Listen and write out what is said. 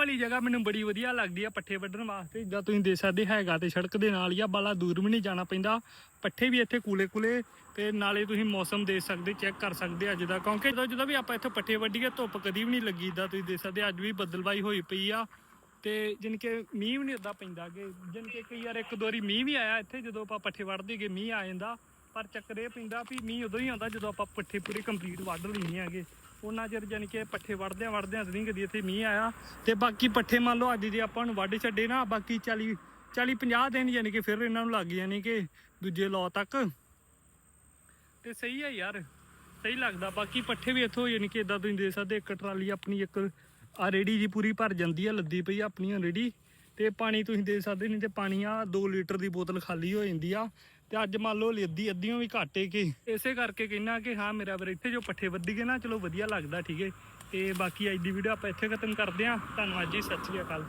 ਵਾਲੀ ਜਗ੍ਹਾ ਮੈਨੂੰ ਬੜੀ ਵਧੀਆ ਲੱਗਦੀ ਆ ਪੱਠੇ ਵੱਢਣ ਵਾਸਤੇ। ਜਿੱਦਾਂ ਤੁਸੀਂ ਦੇਖ ਸਕਦੇ ਹੈਗਾ ਤੇ ਸੜਕ ਦੇ ਨਾਲ ਹੀ ਆ, ਬਾਲਾ ਦੂਰ ਵੀ ਨਹੀਂ ਜਾਣਾ ਪੈਂਦਾ। ਪੱਠੇ ਵੀ ਇੱਥੇ ਕੂਲੇ ਕੂਲੇ ਤੇ ਨਾਲੇ ਤੁਸੀਂ ਮੌਸਮ ਦੇਖ ਸਕਦੇ ਚੈੱਕ ਕਰ ਸਕਦੇ ਅੱਜ ਦਾ ਕਿਉਂਕਿ ਜਦੋਂ ਜਦੋਂ ਵੀ ਆਪਾਂ ਇੱਥੇ ਪੱਠੇ ਵੱਢੀਏ, ਧੁੱਪ ਕਦੀ ਵੀ ਨਹੀਂ ਲੱਗੀ ਜਿੱਦਾਂ ਤੁਸੀਂ ਦੇਖ ਸਕਦੇ ਅੱਜ ਵੀ ਬੱਦਲਵਾਈ ਹੋਈ ਪਈ ਆ ਤੇ ਜਿਨ ਕਿ ਮੀਂਹ ਵੀ ਨਹੀਂ ਏਦਾਂ ਪੈਂਦਾ ਕਿ ਜਿਨ ਕਿ ਕਈ ਵਾਰ ਇੱਕ ਦੋ ਵਾਰੀ ਮੀਂਹ ਵੀ ਆਇਆ ਇੱਥੇ ਜਦੋਂ ਆਪਾਂ ਪੱਠੇ ਵੱਢਦੇ ਗਏ ਮੀਂਹ ਆ ਜਾਂਦਾ। ਪਰ ਚੱਕਰ ਇਹ ਪੈਂਦਾ ਵੀ ਮੀਂਹ ਉਦੋਂ ਹੀ ਆਉਂਦਾ ਜਦੋਂ ਆਪਾਂ ਪੱਠੇ ਪੂਰੇ ਕੰਪਲੀਟ ਵੱਢ ਲੈਂਦੇ ਹੈਗੇ। ਉਹਨਾਂ ਚਿਰ ਜਾਨੀ ਕਿ ਪੱਠੇ ਵੜਦਿਆਂ ਵੜਦਿਆਂ ਤਾਂ ਨਹੀਂ ਇੱਥੇ ਮੀਂਹ ਆਇਆ ਤੇ ਬਾਕੀ ਪੱਠੇ ਮੰਨ ਲਓ ਅੱਜ ਜੇ ਆਪਾਂ ਨੂੰ ਵੱਢ ਛੱਡੇ ਨਾ, ਬਾਕੀ 40 40 50 ਦਿਨ ਯਾਨੀ ਕਿ ਫਿਰ ਇਹਨਾਂ ਨੂੰ ਲੱਗ ਜਾਣੀ ਕਿ ਦੂਜੇ ਲੋ ਤੱਕ। ਤੇ ਸਹੀ ਹੈ ਯਾਰ, ਸਹੀ ਲੱਗਦਾ। ਬਾਕੀ ਪੱਠੇ ਵੀ ਇੱਥੋਂ ਯਾਨੀ ਕਿ ਇਦਾਂ ਤੁਸੀਂ ਦੇ ਸਕਦੇ ਇੱਕ ਟਰਾਲੀ ਆਪਣੀ ਇੱਕ ਆ ਰੇੜੀ ਜੀ ਪੂਰੀ ਭਰ ਜਾਂਦੀ ਆ, ਲੱਦੀ ਪਈ ਆ ਆਪਣੀ ਰੇੜੀ ਤੇ ਪਾਣੀ ਤੁਸੀਂ ਦੇ ਸਕਦੇ ਨਹੀਂ ਤੇ ਪਾਣੀ ਆ 2 ਲੀਟਰ ਦੀ ਬੋਤਲ ਖਾਲੀ ਹੋ ਜਾਂਦੀ ਆ। ਤੇ ਅੱਜ ਮੰਨ ਲਓ ਅੱਧੀ ਅੱਧੀਆਂ ਵੀ ਘਾਟੇ ਕਿ। ਇਸੇ ਕਰਕੇ ਕਹਿਣਾ ਕਿ ਹਾਂ, ਮੇਰਾ ਵੀਰ ਇੱਥੇ ਜੋ ਪੱਠੇ ਵੱਧੀਏ ਨਾ, ਚਲੋ ਵਧੀਆ ਲੱਗਦਾ, ਠੀਕ ਹੈ ਤੇ ਬਾਕੀ ਅੱਜ ਦੀ ਵੀਡੀਓ ਆਪਾਂ ਇੱਥੇ ਖਤਮ ਕਰਦੇ ਹਾਂ ਧੰਨਵਾਦ ਜੀ, ਸਤਿ ਸ਼੍ਰੀ ਅਕਾਲ।